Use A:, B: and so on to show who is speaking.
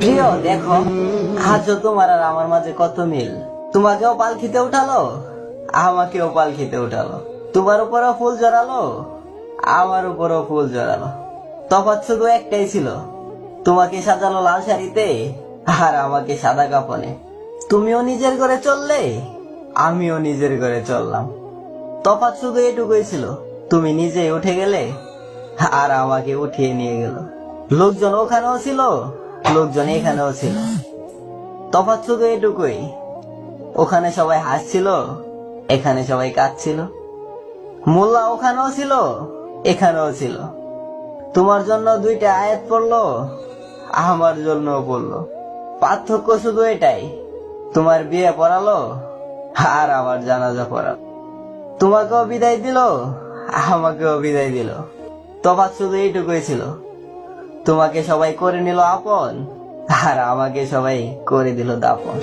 A: প্রিয়, দেখো, আজও তোমার আর আমার মাঝে কত মিল? তোমাকেও উঠালো, আমাকেও উঠালো। তোমার উপরও ফুল জড়ালো আমার উপরও ফুল জড়ালো তফাৎ শুধু একটাই ছিল, তোমাকে সাজালো লাল শাড়িতে আর আমাকে সাদা কাপনে তুমিও নিজের ঘরে চললে, আমিও নিজের ঘরে চললাম। তফাৎ শুধু এটুকুই ছিল, তুমি নিজে উঠে গেলে আর আমাকে উঠিয়ে নিয়ে গেল। লোকজন ওখানেও ছিল লোকজন এখানেও ছিল। তফাৎ শুধু এটুকুই। ওখানে সবাই হাসছিল, এখানে সবাই কাঁদছিল। মোল্লা ওখানেও ছিল, এখানেও ছিল। তোমার জন্য দুইটা আয়াত পড়ল, আমার জন্য পড়ল। পার্থক্য শুধু এটাই, তোমার বিয়ে পড়ালো, আর আমার জানাজা পড়ালো। তোমাকেও বিদায় দিল, আমাকেও বিদায় দিল। তফাৎ শুধু এইটুকুই ছিল। তোমাকে সবাই করে নিল আপন আর আমাকে সবাই করে দিল দাপন।